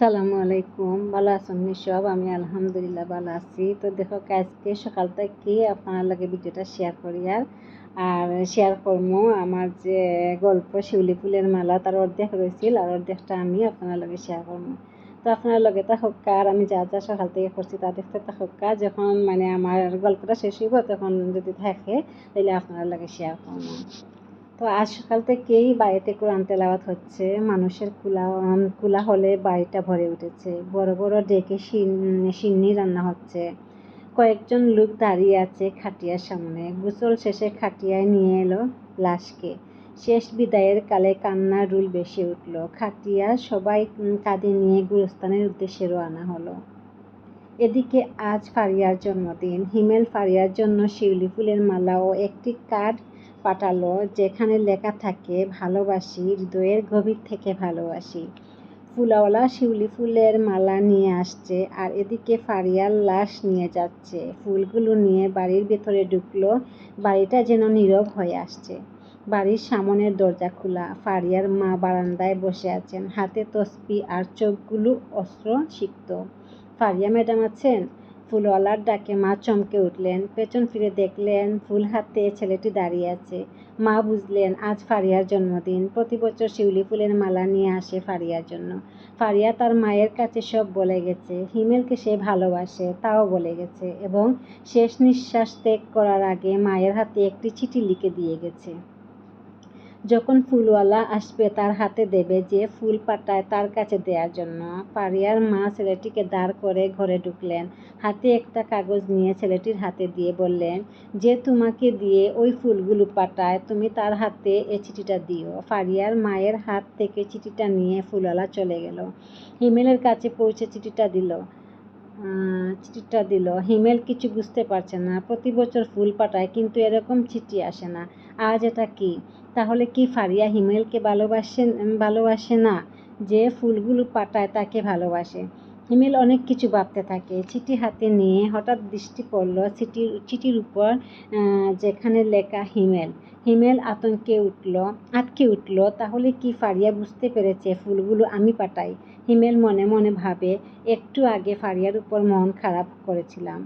আসসালামু আলাইকুম। ভালো আছেন সব? আমি আলহামদুলিল্লাহ ভালো আছি। তো দেখো আজকে সকাল থেকে আপনার লাগে ভিডিওটা শেয়ার করি আর। আর শেয়ার করব আমার যে গল্প, শিউলি ফুলের মালা, তার অর্ধেক রয়েছিল, আর অর্ধেকটা আমি আপনার লগে শেয়ার করব তো আপনার লগে তা হক্কা আর আমি যা যা সকাল থেকে করছি তা দেখতে তা হক্কা যখন মানে আমার গল্পটা শেষ হইব, তখন যদি থাকে তাহলে আপনার লগে শেয়ার করব তো আজ সকাল থেকেই বাড়িতে কোরআন তেলাওয়াত হচ্ছে। মানুষের কুলা কুলা হলে বাড়িটা ভরে উঠেছে। বড় বড় ডেকে সিন্নি রান্না হচ্ছে। কয়েকজন লোক দাঁড়িয়ে আছে খাটিয়ার সামনে। গোসল শেষে খাটিয়ায় নিয়ে এলো লাশকে। শেষ বিদায়ের কালে কান্নার রুল বেশি উঠল। খাটিয়া সবাই কাঁধে নিয়ে গুরুস্থানের উদ্দেশ্যে রওনা হলো। এদিকে আজ ফারিয়ার জন্মদিন। হিমেল ফারিয়ার জন্য শিউলি ফুলের মালা ও একটি কার্ড পাঠালো, যেখানে লেখা থাকে, ভালোবাসি, হৃদয়ের গভীর থেকে ভালোবাসি। ফুলাওয়ালা শিউলি ফুলের মালা নিয়ে আসছে আর এদিকে ফারিয়ার লাশ নিয়ে যাচ্ছে। ফুলগুলো নিয়ে বাড়ির ভেতরে ঢুকলো, বাড়িটা যেন নীরব হয়ে আসছে। বাড়ির সামনের দরজা খোলা, ফারিয়ার মা বারান্দায় বসে আছেন। হাতে তসপি আর চোখগুলো অস্ত্র সিক্ত ফারিয়া, ম্যাডাম আছেন? ফুলওয়ালার ডাকে মা চমকে উঠলেন, পেছন ফিরে দেখলেন ফুল হাতে ছেলেটি দাঁড়িয়ে আছে। মা বুঝলেন, আজ ফারিয়ার জন্মদিন। প্রতি বছর শিউলি ফুলের মালা নিয়ে আসে ফারিয়ার জন্য। ফারিয়া তার মায়ের কাছে সব বলে গেছে। হিমেলকে সে ভালোবাসে, তাও বলে গেছে এবং শেষ নিঃশ্বাস ত্যাগ করার আগে মায়ের হাতে একটি চিঠি লিখে দিয়ে গেছে। যখন ফুলওয়ালা আসবে, তার হাতে দেবে যে ফুল পাঠায় তার কাছে দেওয়ার জন্য। পারিয়ার মা ছেলেটিকে দাঁড় করে ঘরে ঢুকলেন। হাতে একটা কাগজ নিয়ে ছেলেটির হাতে দিয়ে বললেন, যে তোমাকে দিয়ে ওই ফুলগুলো পাঠায়, তুমি তার হাতে এ চিঠিটা দিও। ফারিয়ার মায়ের হাত থেকে চিঠিটা নিয়ে ফুলওয়ালা চলে গেল। হিমেলের কাছে পৌঁছে চিঠিটা দিল। চিঠিটা দিল। হিমেল কিছু বুঝতে পারছে না। প্রতি বছর ফুল পাঠায়, কিন্তু এরকম চিঠি আসে না। আজ এটা কি? তাহলে কি ফারিয়া হিমেলকে ভালোবাসে ভালোবাসে না যে ফুলগুলো পাঠায় তাকে ভালোবাসে? হিমেল অনেক কিছু ভাবতে থাকে। চিঠি হাতে নিয়ে হঠাৎ দৃষ্টি পড়ল চিঠির চিঠির উপর যেখানে লেখা হিমেল। হিমেল আতঙ্কে উঠল আটকে উঠল, তাহলে কি ফারিয়া বুঝতে পেরেছে ফুলগুলো আমি পাঠাই? হিমেল মনে মনে ভাবে, একটু আগে ফারিয়ার উপর মন খারাপ করেছিলাম।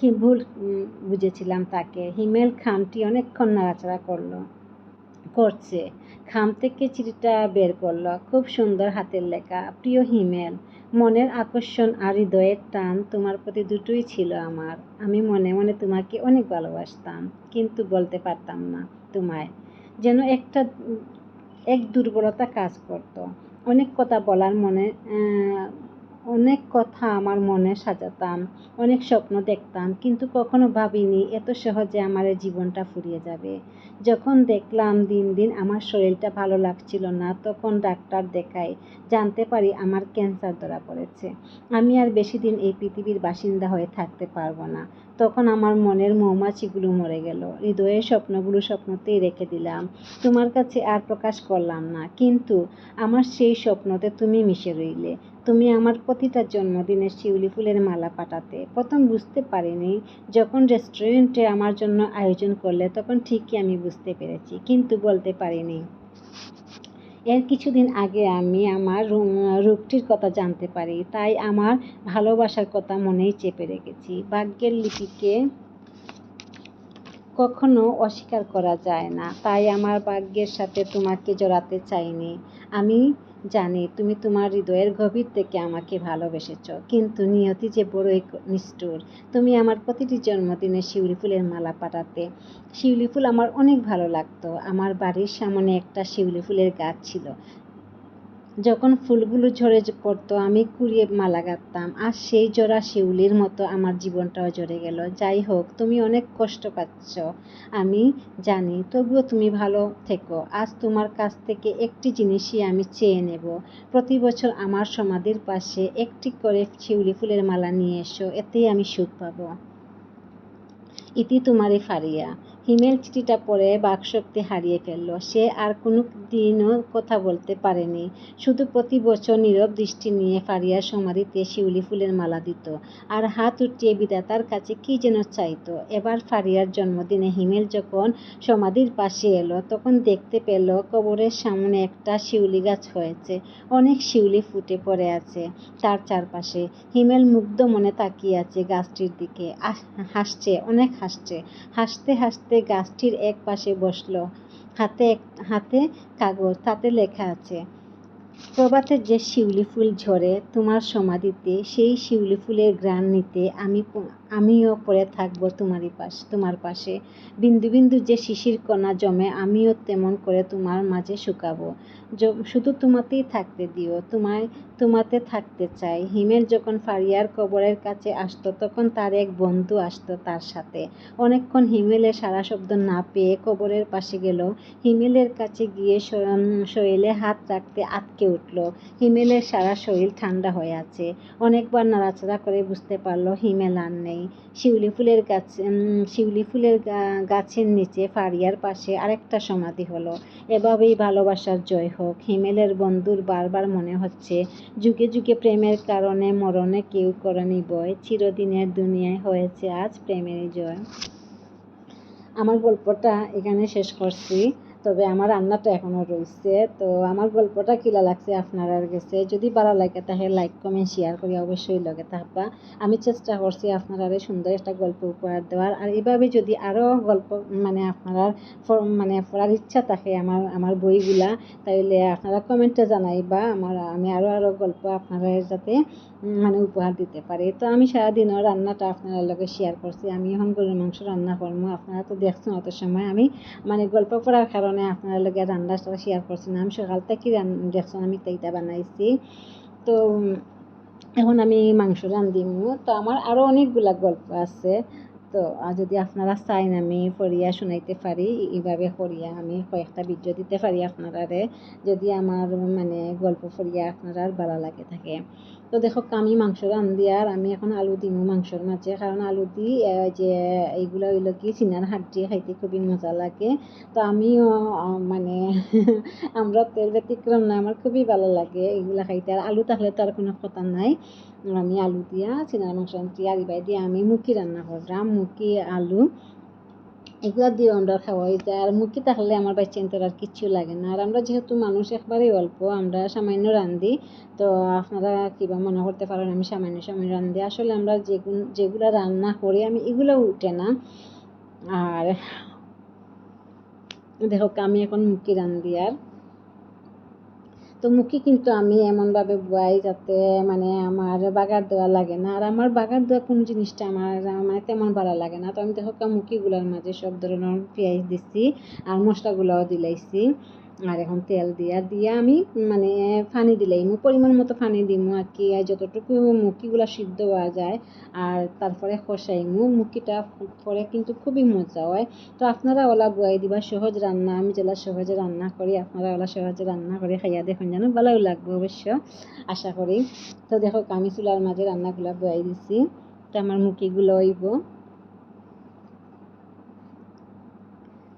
কি ভুল বুঝেছিলাম তাকে। হিমেল খামটি অনেকক্ষণ নাড়াচাড়া করল। করছে। খাম থেকে চিঠিটা বের করল। খুব সুন্দর হাতের লেখা। প্রিয় হিমেল, মনের আকর্ষণ আর হৃদয়ের টান তোমার প্রতি দুটোই ছিল আমার। আমি মনে মনে তোমাকে অনেক ভালোবাসতাম, কিন্তু বলতে পারতাম না তোমায়। যেন একটা, এক দুর্বলতা কাজ করত। অনেক কথা বলার মনে অনেক কথা আমার মনে সাজাতাম, অনেক স্বপ্ন দেখতাম, কিন্তু কখনো ভাবিনি এত সহজে আমার জীবনটা ফুরিয়ে যাবে। যখন দেখলাম দিন দিন আমার শরীরটা ভালো লাগছিল না, তখন ডাক্তার দেখাই জানতে পারি আমার ক্যান্সার ধরা পড়েছে। আমি আর বেশি দিন এই পৃথিবীর বাসিন্দা হয়ে থাকতে পারব না। তখন আমার মনের মৌমাছিগুলো মরে গেল। হৃদয়ের স্বপ্নগুলো স্বপ্নতেই রেখে দিলাম। তোমার কাছে আর প্রকাশ করলাম না, কিন্তু আমার সেই স্বপ্নতে তুমি মিশে রইলে। তুমি আমার প্রতিটা জন্মদিনে শিউলি ফুলের মালা পাঠাতে। প্রথম বুঝতে পারিনি, যখন রেস্টুরেন্টে আমার জন্য আয়োজন করলে তখন ঠিকই আমি বুঝতে পেরেছি, কিন্তু বলতে পারিনি। এর কিছুদিন আগে আমি আমার রূপটির কথা জানতে পারি, তাই আমার ভালোবাসার কথা মনেই চেপে রেখেছি। ভাগ্যের লিপিকে কখনো অস্বীকার করা যায় না, তাই আমার ভাগ্যের সাথে তোমাকে জড়াতে চাইনি। আমি জানি তুমি তোমার হৃদয়ের গভীর থেকে আমাকে ভালোবেসেছ, কিন্তু নিয়তি যে বড়ই নিষ্ঠুর। তুমি আমার প্রতিটি জন্মদিনে শিউলি ফুলের মালা পাঠাতে। শিউলি ফুল আমার অনেক ভালো লাগতো। আমার বাড়ির সামনে একটা শিউলি ফুলের গাছ ছিল। যখন ফুলগুলো ঝরে পড়তো, আমি কুড়িয়ে মালা গাঁথতাম আর সেই জোড়া শিউলির মতো আমার জীবনটাও ঝরে গেল। যাই হোক, তুমি অনেক কষ্ট পাচ্ছ, আমি জানি। তবুও তুমি ভালো থেকো। আজ তোমার কাছ থেকে একটি জিনিসই আমি চেয়ে নেব। প্রতি বছর আমার সমাধির পাশে একটি করে শিউলি ফুলের মালা নিয়ে এসো, এতেই আমি সুখ পাবো। ইতি তোমারে ফারিয়া। হিমেল চিঠিটা পড়ে বাকশক্তি হারিয়ে ফেলল। সে আর কোনো দিনও কথা বলতে পারেনি। শুধু প্রতি বছর নীরব দৃষ্টি নিয়ে ফারিয়ার সমাধিতে শিউলি ফুলের মালা দিত আর হাত উঠিয়ে বিদাতার কাছে কি যেন চাইত। এবার ফারিয়ার জন্মদিনে হিমেল যখন সমাধির পাশে এলো, তখন দেখতে পেল কবরের সামনে একটা শিউলি গাছ হয়েছে। অনেক শিউলি ফুটে পড়ে আছে তার চারপাশে। হিমেল মুগ্ধ মনে তাকিয়ে আছে গাছটির দিকে। হাসছে, অনেক হাসছে। হাসতে হাসতে গাছটির এক পাশে বসল। হাতে এক- হাতে কাগজ, তাতে লেখা আছে, প্রভাতে যে শিউলি ফুল ঝরে তোমার সমাধিতে, সেই শিউলি ফুলের গ্রাম নিতে আমি আমিও পড়ে থাকব তোমারই পাশ, তোমার পাশে। বিন্দু বিন্দু যে শিশির কণা জমে, আমিও তেমন করে তোমার মাঝে শুকাবো। শুধু তোমাতেই থাকতে দিও, তোমায়, তোমাতে থাকতে চাই। হিমেল যখন ফারিয়ার কবরের কাছে আসতো, তখন তার এক বন্ধু আসতো তার সাথে। অনেকক্ষণ হিমেলের সারা শব্দ না পেয়ে কবরের পাশে গেল। হিমেলের কাছে গিয়ে শরীরে হাত রাখতে আটকে উঠল। হিমেলের সারা শরীর ঠান্ডা হয়ে আছে। অনেকবার নাড়াচাড়া করে বুঝতে পারল হিমেল আর নেই। শিউলি ফুলের গাছ শিউলি ফুলের গাছের নিচে ফারিয়ার পাশে আরেকটা সমাধি হলো। এভাবেই ভালোবাসার জয় হোক। হিমেলের বন্ধুর বারবার মনে হচ্ছে, যুগে যুগে প্রেমের কারণে মরণে কেউ করেনি বয়। চিরদিনের দুনিয়ায় হয়েছে আজ প্রেমেরই জয়। আমার গল্পটা এখানে শেষ করছি। তবে আমার রান্নাটা এখনও রয়েছে তো আমার গল্পটা কিলা লাগছে আপনারা গেছে যদি ভালো লাগে তাহলে লাইক কমেন্ট শেয়ার করি অবশ্যই লগে থাকবা। আমি চেষ্টা করছি আপনারা সুন্দর একটা গল্প উপহার দেওয়ার। আর এভাবে যদি আরও গল্প মানে আপনারা মানে পড়ার ইচ্ছা থাকে আমার আমার বইগুলা, তাইলে আপনারা কমেন্টে জানাইবা। আমার, আমি আরও আরও গল্প আপনারা যাতে মানে উপহার দিতে পারি। তো আমি সারাদিনও রান্নাটা আপনার লগে শেয়ার করছি। আমি এখন গরুর মাংস রান্না করব। আপনারা তো দেখছেন অত সময় আমি মানে গল্প পড়ার কারণে আপনার লগে রান্নাটা শেয়ার করছি না। আমি সকাল থেকে দেখছেন, আমি তাইটা বানাইছি। তো, এখন আমি মাংস রান্ধিমু। তো আমার আরও অনেকগুলা গল্প আছে। তো যদি আপনারা চাইন আমি ফরিয়া শুনাইতে পারি, এইভাবে ফরিয়া আমি কয়েকটা ভিডিও দিতে পারি আপনারারে। যদি আমার মানে গল্প ফরিয়া আপনারা ভালো লাগে থাকে। তো দেখো, আমি মাংস রান্ধি আর আমি এখন আলু দিমু মাংসর মাঝে। কারণ আলু দি যে, এইগুলো হইল কি, চিনার দিয়ে খাইতে খুবই মজা লাগে। তো আমিও মানে আমরা তেল ব্যতিক্রম না, আমার খুবই ভালো লাগে এগুলা খাইতে। আর আলু থাকলে তো আর কোনো কথা নাই। আমি আলু দিয়া, চিনার মাংস আনছি আর দিয়ে আমি মুখি রান্না করলাম, মুখি, আলু। এগুলা দিয়ে আমরা খাওয়াই যায় আর মুরগি থাকলে আমার বাচ্চাদের আর কিচ্ছু লাগে না। আর আমরা যেহেতু মানুষ একবারেই অল্প, আমরা সামান্য রান্ধি, তো আপনারা কিবা মনে করতে পারেন আমি সামান্য সামান্য রান্ধি। আসলে আমরা যেগুলো যেগুলা রান্না করি আমি এগুলো উঠে না। আর দেখো, আমি এখন মুরগি রান্ধি আর তো মুখে কিন্তু আমি এমনভাবে বুয়াই যাতে মানে আমার বাগার দেওয়া লাগে না। আর আমার বাগার দেওয়া কোনো জিনিসটা আমার মানে তেমন ভালো লাগে না। তো আমি দেখো মুখিগুলোর মাঝে সব ধরনের পেঁয়াজ দিছি আর মশলাগুলোও দিলাইছি। আর এখন তেল দিয়া দিয়া আমি মানে ফানি দিলাই পরিমাণ মতো পানি দিমু আর কি যতটুকু মুখিগুলো সিদ্ধ হওয়া যায় আর তারপরে খসাইমু মুখিটা পরে কিন্তু খুবই মজা হয়। তো আপনারা ওলা বুয়াই দিবা, সহজ রান্না, আমি যেটা সহজে রান্না করি, আপনারা ওলা সহজে রান্না করে খাইয়া দেখুন যেন ভালোই লাগবে অবশ্য, আশা করি। তো দেখো, আমি চুলার মাঝে রান্নাগুলো বুয়াই দিছি, তো আমার মুখিগুলো হইব।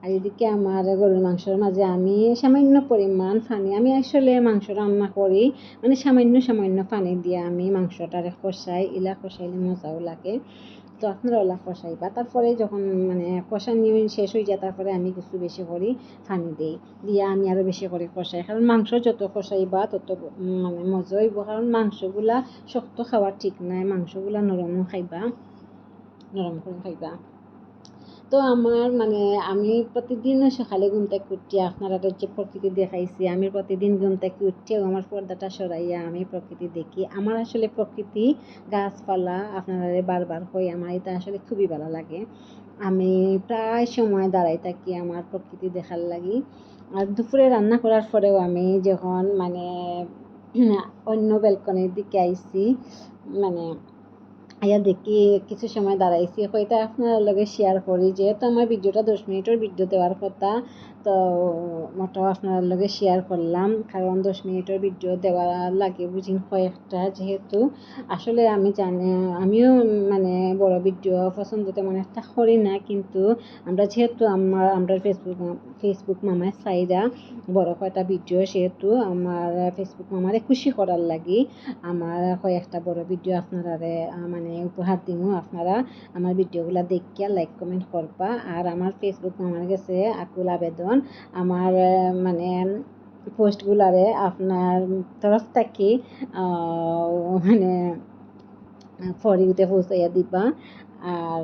আর এদিকে আমার গরুর মাংসের মাঝে আমি সামান্য পরিমাণ পানি, আমি আসলে মাংস রান্না করি মানে সামান্য সামান্য পানি দিয়ে আমি মাংসটারে কষাই ইলা কষাইলে মজাও লাগে তো আপনারা ওলা কষাইবা। তারপরে যখন মানে কষানি শেষ হয়ে যায়, তারপরে আমি কিছু বেশি করি পানি দিই, দিয়ে আমি আরও বেশি করে কষাই। কারণ মাংস যত কষাইবা, তত মানে মজা হইব, কারণ মাংসগুলা শক্ত খাওয়া ঠিক নাই, মাংসগুলা নরমও খাইবা, নরম করে খাইবা। তো আমার মানে আমি প্রতিদিন সকালে ঘুম থেকে উঠি, আপনারা যে প্রকৃতি দেখাইছি, আমি প্রতিদিন ঘুম থেকে উঠেও আমার পর্দাটা সরাইয়া আমি প্রকৃতি দেখি। আমার আসলে প্রকৃতি গাছপালা আপনারা বারবার হই আমার এটা আসলে খুবই ভালো লাগে। আমি প্রায় সময় দাঁড়াই থাকি আমার প্রকৃতি দেখার লাগি। আর দুপুরে রান্না করার পরেও আমি যখন মানে অন্য ব্যালকনির দিকে আইছি মানে আইয়া দেখি কিছু সময় দাঁড়াইছি হয়তো আপনার লগে শেয়ার করি, যেহেতু আমার ভিডিওটা দশ মিনিটের ভিডিও দেওয়ার কথা তো মোটাও আপনার লগে শেয়ার করলাম, কারণ দশ মিনিটের ভিডিও দেওয়া লাগে বুঝিন কয়েকটা যেহেতু। আসলে আমি জানি, আমিও মানে বড় ভিডিও পছন্দ তেমন একটা করি না, কিন্তু আমরা যেহেতু আমার, আমরা ফেসবুক ফেসবুক মামায় সাইরা বড় কয়টা ভিডিও সেহেতু আমার ফেসবুক মামারে খুশি করার লাগি। আমার কয়েকটা বড় ভিডিও আপনারা মানে উপহার দিমু আপনারা। আমার ভিডিওগুলো দেখিয়া লাইক কমেন্ট করবা। আর আমার ফেসবুক মামার কাছে আকুল আবেদন আমার মানে পোস্টগুলারে আপনার তরফ থাকি মানে ফর ইউতে পৌঁছাইয়া দিবা। আর